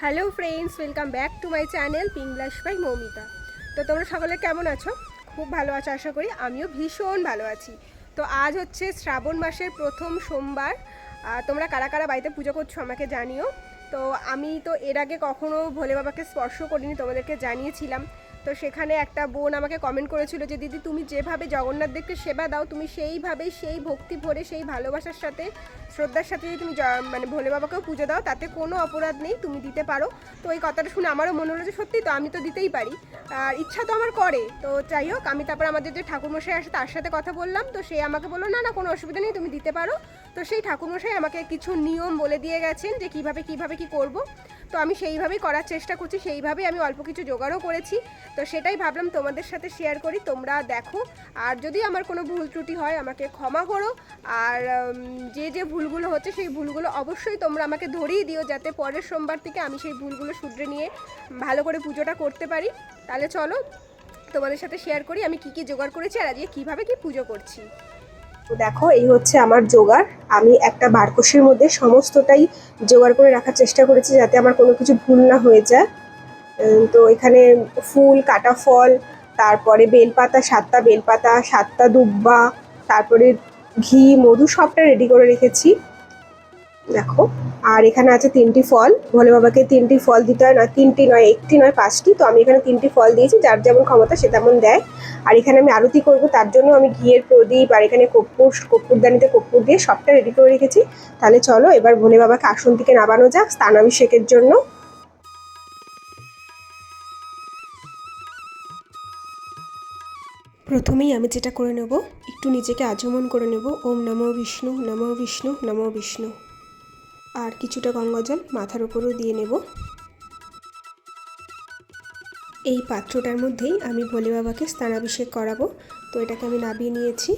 Hello friends, welcome back to my channel পিংলাস by Moumita. তো তোমরা সকলে কেমন আছো? খুব ভালো আছো আশা করি, আমিও ভীষণ ভালো আছি। তো আজ হচ্ছে শ্রাবণ মাসের প্রথম সোমবার। তোমরা কারা কারা বাড়িতে পুজো করছ আমাকে জানিও। তো আমি তো এর আগে কখনও ভোলে বাবাকে স্পর্শ করিনি, তোমাদেরকে জানিয়েছিলাম। তো সেখানে একটা বোন আমাকে কমেন্ট করেছিল যে, দিদি, তুমি যেভাবে জগন্নাথ দেবকে সেবা দাও, তুমি সেইভাবেই সেই ভক্তি ভরে, সেই ভালোবাসার সাথে, শ্রদ্ধার সাথে যদি তুমি মানে ভোলে বাবাকেও পুজো দাও, তাতে কোনো অপরাধ নেই, তুমি দিতে পারো। তো এই কথাটা শুনে আমারও মনে হলো যে, সত্যি তো, আমি তো দিতেই পারি। আর ইচ্ছা তো আমার করে, তো যাই হোক, আমি তারপর আমাদের যে ঠাকুরমশাই আসে, তার সাথে কথা বললাম। তো সে আমাকে বলল, না না, কোনো অসুবিধা নেই, তুমি দিতে পারো। তো সেই ঠাকুরমশাই আমাকে কিছু নিয়ম বলে দিয়ে গেছেন যে, কীভাবে কীভাবে, কি করব? তো আমি সেইভাবেই করার চেষ্টা করছি, সেইভাবেই আমি অল্প কিছু জোগাড়ও করেছি। তো সেটাই ভাবলাম তোমাদের সাথে শেয়ার করি, তোমরা দেখো। আর যদি আমার কোনো ভুল ত্রুটি হয়, আমাকে ক্ষমা করো। আর যে যে ভুলগুলো হচ্ছে, সেই ভুলগুলো অবশ্যই তোমরা আমাকে ধরিয়ে দিও, যাতে পরের সোমবার থেকে আমি সেই ভুলগুলো শুধরে নিয়ে ভালো করে পুজোটা করতে পারি। তাহলে চলো তোমাদের সাথে শেয়ার করি, আমি কি কি জোগাড় করেছি আর আজকে কীভাবে কি পুজো করছি। তো দেখো, এই হচ্ছে আমার জোগাড়। আমি একটা বারকোষের মধ্যে সমস্তটাই জোগাড় করে রাখার চেষ্টা করেছি যাতে আমার কোনো কিছু ভুল না হয়ে যায়। তো এখানে ফুল, কাটা ফল, তারপরে বেলপাতা, সাতটা বেলপাতা, সাতটা দুব্বা, তারপরে ঘি, মধু সবটা রেডি করে রেখেছি। দেখো। আর এখানে আছে তিনটি ফল। ভোলে বাবাকে তিনটি ফল দিতে হয় না তিনটি নয়, একটি নয়, পাঁচটি। তো আমি এখানে তিনটি ফল দিয়েছি, যার যেমন ক্ষমতা সে তেমন দেয়। আর এখানে আমি আরতি করব, তার জন্য আমি ঘিয়ের প্রদীপ আর এখানে কর্পূর, কর্পূরদানিতে কর্পূর দিয়ে সবটা রেডি করে রেখেছি। তাহলে চলো, এবার ভোলে বাবাকে আসন থেকে নামানো যাক, স্নানাভিষেকের জন্য। প্রথমেই আমি যেটা করে নেব, একটু নিজেকে আচমন করে নেব। ওম নমো বিষ্ণু নমো বিষ্ণু নমো বিষ্ণু। আর কিছুটা গঙ্গাজল মাথার উপরেও দিয়ে নেব। এই পাত্রটার মধ্যেই আমি ভোলে বাবাকে স্নানাভিষেক করাবো, তো এটাকে আমি নাবিয়ে নিয়েছি।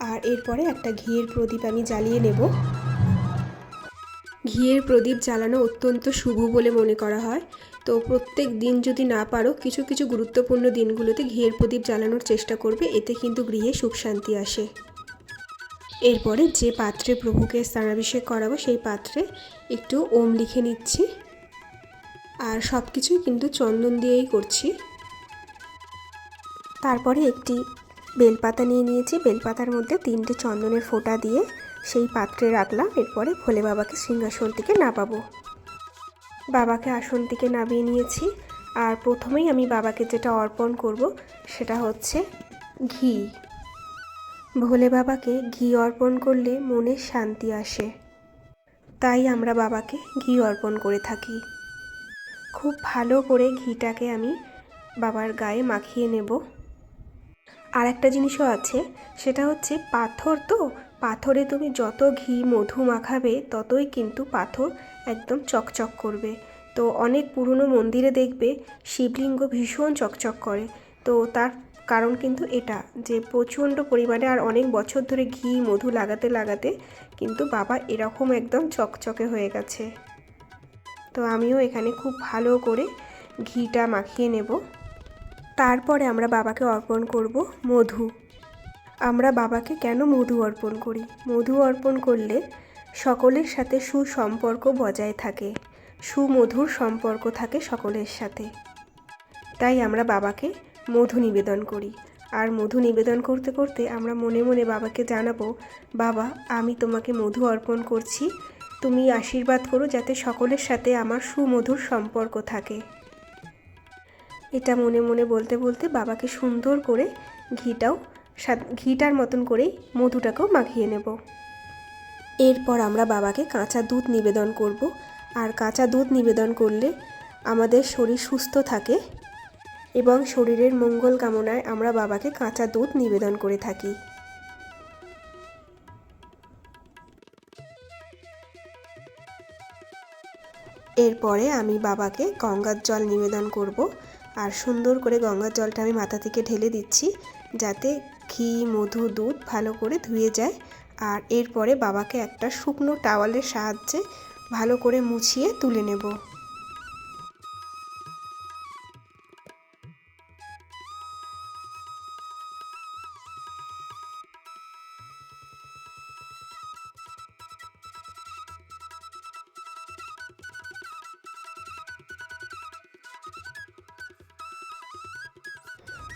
আর এরপরে একটা ঘিয়ের প্রদীপ আমি জ্বালিয়ে নেব। ঘিয়ের প্রদীপ জ্বালানো অত্যন্ত শুভ বলে মনে করা হয়। তো প্রত্যেক দিন যদি না পারো, কিছু কিছু গুরুত্বপূর্ণ দিনগুলোতে ঘিয়ের প্রদীপ জ্বালানোর চেষ্টা করবে, এতে কিন্তু গৃহে সুখ শান্তি আসে। এরপরে যে পাত্রে প্রভুকে স্নানাভিষেক করাবো, সেই পাত্রে একটু ওম লিখে নিচ্ছি। আর সব কিছুই কিন্তু চন্দন দিয়েই করছি। তারপরে একটি বেলপাতা নিয়ে নিয়েছি। বেলপাতার মধ্যে তিনটে চন্দনের ফোঁটা দিয়ে সেই পাত্রে রাখলাম। এরপরে ভোলে বাবাকে সিংহাসন থেকে নামাবো। বাবাকে আসন থেকে নামিয়ে নিয়েছি। আর প্রথমেই আমি বাবাকে যেটা অর্পণ করব, সেটা হচ্ছে ঘি। ভোলে বাবাকে ঘি অর্পণ করলে মনে শান্তি আসে। তাই আমরা বাবাকে ঘি অর্পণ করে থাকি। খুব ভালো করে ঘিটাকে আমি বাবার গায়ে মাখিয়ে নেব। আর একটা জিনিসও আছে, সেটা হচ্ছে পাথর তো। পাথরে তুমি যত ঘি, মধু মাখাবে, ততই কিন্তু পাথর একদম চকচক করবে। তো অনেক পুরনো মন্দিরে দেখবে শিবলিঙ্গ ভীষণ চকচক করে। তো তার কারণ কিন্তু এটা যে প্রচণ্ড পরিমাণে আর অনেক বছর ধরে ঘি, মধু লাগাতে লাগাতে কিন্তু বাবা এরকম একদম চকচকে হয়ে গেছে। তো আমিও এখানে খুব ভালো করে ঘিটা মাখিয়ে নেব। তারপরে আমরা বাবাকে অর্পণ করব মধু। আমরা বাবাকে কেন মধু অর্পণ করি? মধু অর্পণ করলে সকলের সাথে সুসম্পর্ক বজায় থাকে, সুমধুর সম্পর্ক থাকে সকলের সাথে। তাই আমরা বাবাকে মধু নিবেদন করি। আর মধু নিবেদন করতে করতে আমরা মনে মনে বাবাকে জানাব, বাবা, আমি তোমাকে মধু অর্পণ করছি। তুমি আশীর্বাদ করো যাতে সকলের সাথে আমার সুমধুর সম্পর্ক থাকে এটা মনে মনে বলতে বলতে বাবাকে সুন্দর করে ঘিটাও ঘিটার মতন করেই মধুটাকেও মাখিয়ে নেব। এরপর আমরা বাবাকে কাঁচা দুধ নিবেদন করব। আর কাঁচা দুধ নিবেদন করলে আমাদের শরীর সুস্থ থাকে। এবং শরীরের মঙ্গল কামনায় আমরা বাবাকে কাঁচা দুধ নিবেদন করে থাকি। এরপরে আমি বাবাকে গঙ্গার জল নিবেদন করব। আর সুন্দর করে গঙ্গার জলটা আমি মাথা থেকে ঢেলে দিচ্ছি যাতে ঘি, মধু, দুধ ভালো করে ধুয়ে যায়। আর এরপরে বাবাকে একটা শুকনো টাওয়ালের সাহায্যে ভালো করে মুছিয়ে তুলে নেব।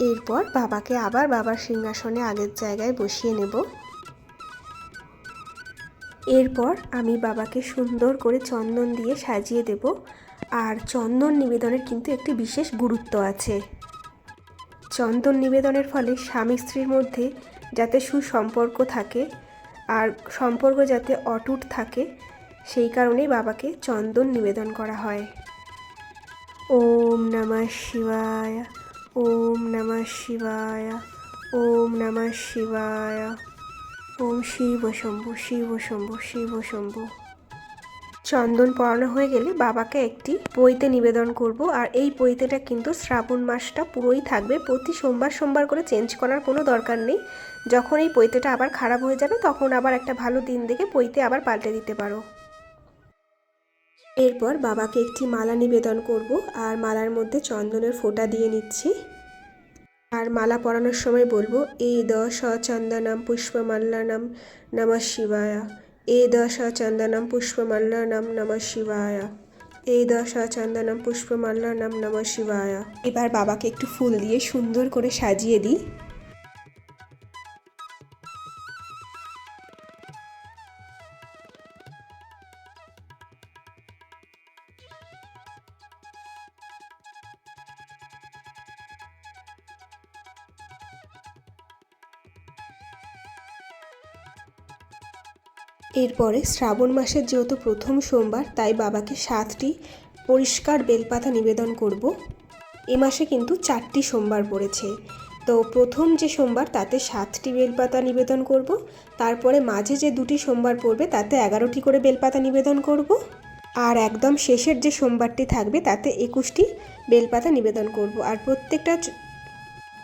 এরপর বাবাকে আবার বাবার সিংহাসনে আগের জায়গায় বসিয়ে নেব। এরপর আমি বাবাকে সুন্দর করে চন্দন দিয়ে সাজিয়ে দেব। আর চন্দন নিবেদনের কিন্তু একটি বিশেষ গুরুত্ব আছে। চন্দন নিবেদনের ফলে স্বামী স্ত্রীর মধ্যে যাতে সুসম্পর্ক থাকে আর সম্পর্ক যাতে অটুট থাকে, সেই কারণেই বাবাকে চন্দন নিবেদন করা হয়। ওম নমঃ শিবায়। ওম নমঃ শিবায়। ওম নমঃ শিবায়। ওম শিব শম্ভু শিব শম্ভু শিব শম্ভু। চন্দন পড়ানো হয়ে গেলে বাবাকে একটি পইতে নিবেদন করব। আর এই পইতেটা কিন্তু শ্রাবণ মাসটা পুরোই থাকবে। প্রতি সোমবার সোমবার করে চেঞ্জ করার কোনো দরকার নেই। যখন এই পইতেটা আবার খারাপ হয়ে যাবে, তখন আবার একটা ভালো দিন দেখে পইতে আবার পাল্টে দিতে পারো। এরপর বাবাকে একটি মালা নিবেদন করব আর মালার মধ্যে চন্দনের ফোঁটা দিয়ে নিচ্ছি। আর মালা পরানোর সময় বলব এ দশ চন্দনম পুষ্পমাল্যানম নমঃ শিবায়া। এ দশ চন্দনম পুষ্পমাল্যানম নমঃ শিবায়া। এ দশ চন্দনম পুষ্পমাল্যানম নমঃ শিবায়া। এবার বাবাকে একটু ফুল দিয়ে সুন্দর করে সাজিয়ে দিই। এরপরে শ্রাবণ মাসের যেহেতু প্রথম সোমবার, তাই বাবাকে সাতটি পরিষ্কার বেলপাতা নিবেদন করব। এ মাসে কিন্তু চারটি সোমবার পড়েছে। তো প্রথম যে সোমবার, তাতে সাতটি বেলপাতা নিবেদন করব। তারপরে মাঝে যে দুটি সোমবার পড়বে, তাতে এগারোটি করে বেলপাতা নিবেদন করব। আর একদম শেষের যে সোমবারটি থাকবে, তাতে একুশটি বেলপাতা নিবেদন করব। আর প্রত্যেকটা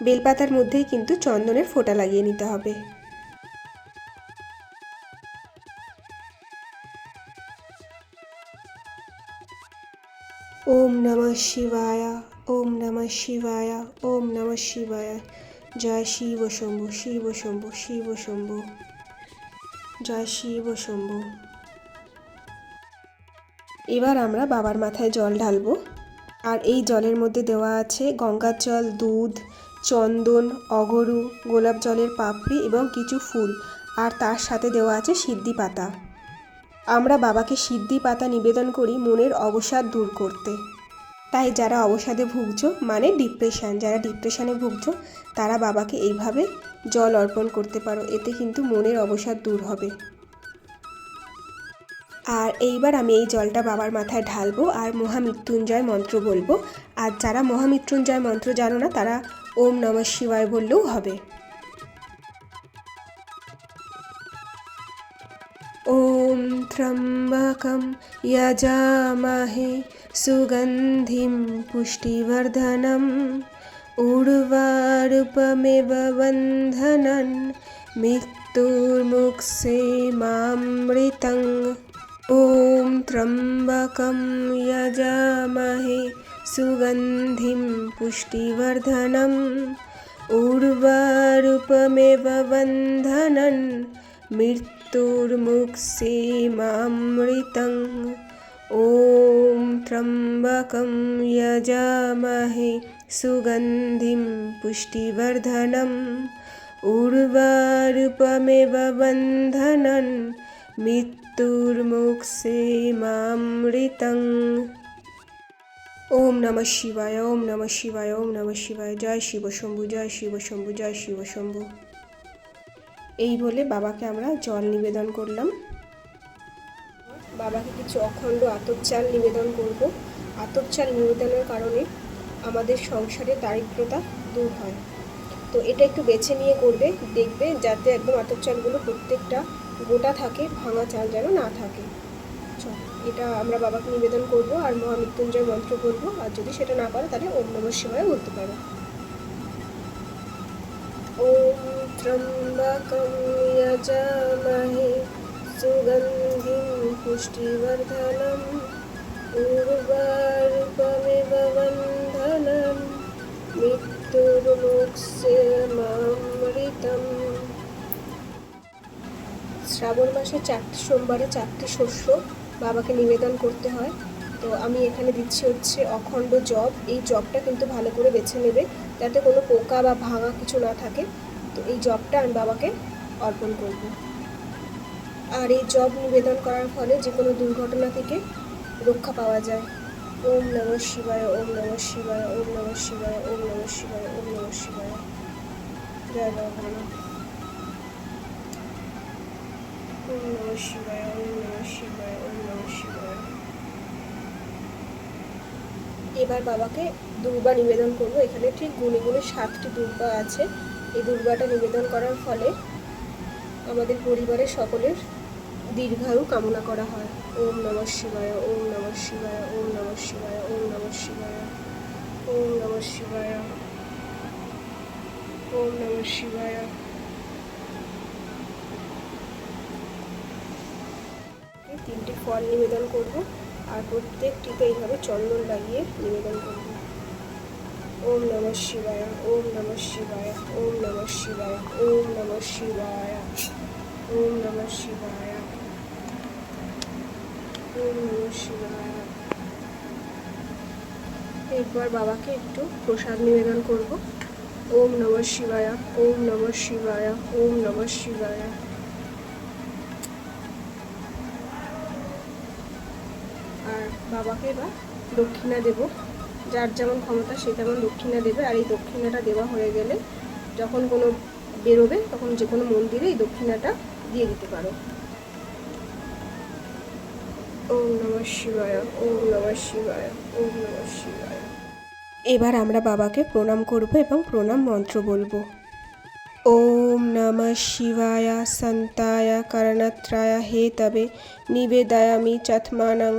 বেলপাতার মধ্যেই কিন্তু চন্দনের ফোঁটা লাগিয়ে নিতে হবে। ওম নমঃ শিবায়, ওম নমঃ শিবায়, ওম নমঃ শিবায়। জয় শিব শম্ভু শিব শম্ভু শিব শম্ভু। জয় শিব শম্ভু। এবার আমরা বাবার মাথায় জল ঢালবো। আর এই জলের মধ্যে দেওয়া আছে গঙ্গার জল, দুধ, চন্দন, অগরু, গোলাপ জলের পাপড়ি এবং কিছু ফুল। আর তার সাথে দেওয়া আছে সিদ্ধি পাতা। আমরা বাবাকে সিদ্ধি পাতা নিবেদন করি মনের অবসাদ দূর করতে। তাই যারা অবসাদে ভুগছ মানে ডিপ্রেশান যারা ডিপ্রেশানে ভুগছ, তারা বাবাকে এইভাবে জল অর্পণ করতে পারো, এতে কিন্তু মনের অবসাদ দূর হবে। আর এইবার আমি এই জলটা বাবার মাথায় ঢালবো আর মহামৃত্যুঞ্জয় মন্ত্র বলব। আর যারা মহামৃত্যুঞ্জয় মন্ত্র জানো না, তারা ওম নমঃ শিবায় বললেও হবে। ॐ त्र्यम्बकं यजामहे सुगन्धिं पुष्टिवर्धनम् उर्वारुपमिव बन्धनन् मृत्युर्मुक्षेमामृतम् ॐ त्र्यम्बकं यजामहे सुगन्धिं पुष्टिवर्धनम् उर्वारुपमिव बन्धनन् मृत्युर्मुक्षेमामृतम् ॐ त्र्यम्बकं यजामहे सुगन्धिं पुष्टिवर्धनम् उर्वारुपमिव बन्धनन् मृत्युर्मुक्षेमामृतम् ওম নমঃ শিবায় ওম নমঃ শিবায় ওম নমঃ শিবায় জয় শিব শম্ভু জয় শিব শম্ভু জয় শিব শম্ভু এই বলে বাবাকে আমরা জল নিবেদন করলাম। বাবাকে কিছু অখণ্ড আতপ চাল নিবেদন করব। আতপ চাল নিবেদনের কারণে আমাদের সংসারে দারিদ্রতা দূর হয়। তো এটা একটু বেছে নিয়ে করবে, দেখবে যাতে একদম আতপ চালগুলো প্রত্যেকটা গোটা থাকে, ভাঙা চাল যেন না থাকে। এটা আমরা বাবাকে নিবেদন করব আর মহামৃত্যুঞ্জয় মন্ত্র করব আর যদি সেটা না পারো, তাহলে অন্য শিবায় বলতে পারো। ॐ त्र्यम्बकं यजामहे सुगन्धिं पुष्टिवर्धनम् उर्वारुकमिव बन्धनं मृत्युर्मुक्षेमामृतम् শ্রাবণ মাসে চারটি সোমবারে চারটি শস্য বাবাকে নিবেদন করতে হয় তো আমি এখানে দিচ্ছি হচ্ছে অখণ্ড জব। এই জবটা কিন্তু ভালো করে বেছে নেবে যাতে কোনো পোকা বা ভাঙা কিছু না থাকে। তো এই জবটা আমি বাবাকে অর্পণ করব। আর এই জব নিবেদন করার ফলে যে কোনো দুর্ঘটনা থেকে রক্ষা পাওয়া যায়। ওম নম শিবায়, ওম নম শিবায়, ওম নম শিবায়, ওম নম শিবায়, ওম নম শিবায়। জয় বাবা ওম নম শিবায়, ওম নম শিবায় ওম নম শিবায় এবার বাবাকে দুর্বা নিবেদন করব। এখানে ঠিক গুনে গুনে সাতটি দুর্বা আছে। এই দুর্গাটা নিবেদন করার ফলে আমাদের পরিবারের সকলের দীর্ঘায়ু কামনা করা হয়। ওম নম শিবায়, ওম নম শিবায়, ওম নম শিবায়, ওম নম শিবায়, ওম নম শিবায়, ওম নম শিবায়। তিনটি ফল নিবেদন করব। আর প্রত্যেকটিতে এইভাবে চন্দন লাগিয়ে নিবেদন করব। ওম নম শিবায়, ওম নম শিবায়, ওম নম শিবায়, ওম নম শিবায়, ওম নম শিবায়, ওম নম শিবায়। এরপর বাবাকে একটু প্রসাদ নিবেদন করব। ওম নম শিবায়, ওম নম শিবায়, ওম নম শিবায়। আর বাবাকে বা দক্ষিণা দেব। যার যেমন ক্ষমতা, সে তেমন দক্ষিণা দেবে। আর এই দক্ষিণাটা দেওয়া হয়ে গেলে যখন কোনো বেরোবে, তখন যে কোনো মন্দিরে এই দক্ষিণাটা দিয়ে দিতে পারো। ওম এবার আমরা বাবাকে প্রণাম করব এবং প্রণাম মন্ত্র বলব। ওম নম শিবায়, সন্তায়, কর্ণত্রায় হেতবে নিবেদয়ামি চথমানং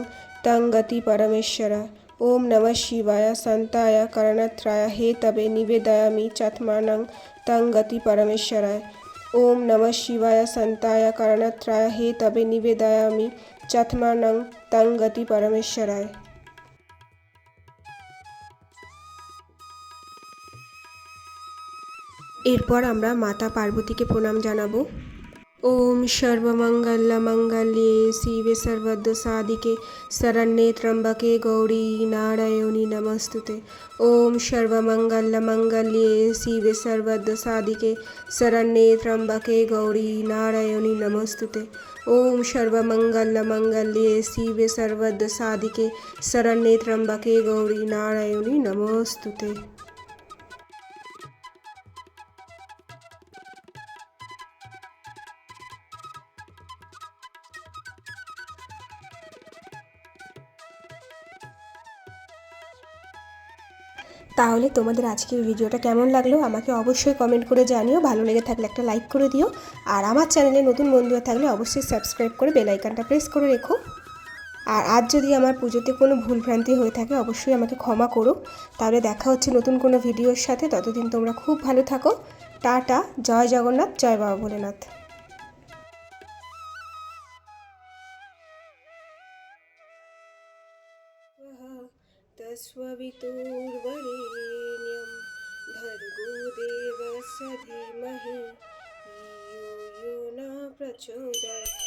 তং গতি পরমেশ্বর ওম নম শিবায় সন্তায় কর্ণত্রায় হেতবে নিবেদয়ামি চথমানং তং গতি পরমেশ্বরায় ওম নম শিবায় সন্তায় কর্ণত্রায় হেতবে নিবেদয়ামি চথমানং তং পরমেশ্বরায় এরপর আমরা মাতা পার্বতীকে প্রণাম জানাব। ಓಂ ಶರ್ವಮಂಗಲ ಮಂಗಲ್ಯೆ ಸೀವೆ ಸರ್ವದ ಸಾಧಿಕೆ ಸರಣ್ಯೇ ತ್ರಂಬಕೆ ಗೌರಿ ನಾರಾಯಣಿ ನಮಸ್ತುತೆ. ಓಂ ಶರ್ವಮಂಗಲ ಮಂಗಲ್ಯೆ ಸೀವೆ ಸರ್ವದ ಸಾಧಿಕೆ ಸರಣ್ಯೇ ತ್ರಂಬಕೆ ಗೌರಿ ನಾರಾಯಣಿ ನಮಸ್ತುತೆ. ಓಂ ಶರ್ವಮಂಗಲ ಮಂಗಲ್ಯೆ ಸೀವೆ ಸರ್ವದ ಸಾಧಿಕೆ ಸರಣ್ಯೇ ತ್ರಂಬಕೆ ಗೌರಿ ನಾರಾಯಣಿ ನಮಸ್ತುತೆ. তাহলে তোমাদের আজকের ভিডিওটা কেমন লাগলো আমাকে অবশ্যই কমেন্ট করে জানিও ভালো লেগে থাকলে একটা লাইক করে দিও আর আমার চ্যানেলে নতুন বন্ধুরা থাকলে অবশ্যই সাবস্ক্রাইব করে বেল আইকনটা প্রেস করে রেখো আর আজ যদি আমার পুজোতে কোনো ভুলভ্রান্তি হয়ে থাকে অবশ্যই আমাকে ক্ষমা করো তাহলে দেখা হচ্ছে নতুন কোনো ভিডিওর সাথে ততদিন তোমরা খুব ভালো থাকো টাটা জয় জগন্নাথ জয় বাবা ভোলেনাথ तस्ववितुर्वरेण्यं देवस्य धीमहि धियो यो न प्रचोदयात्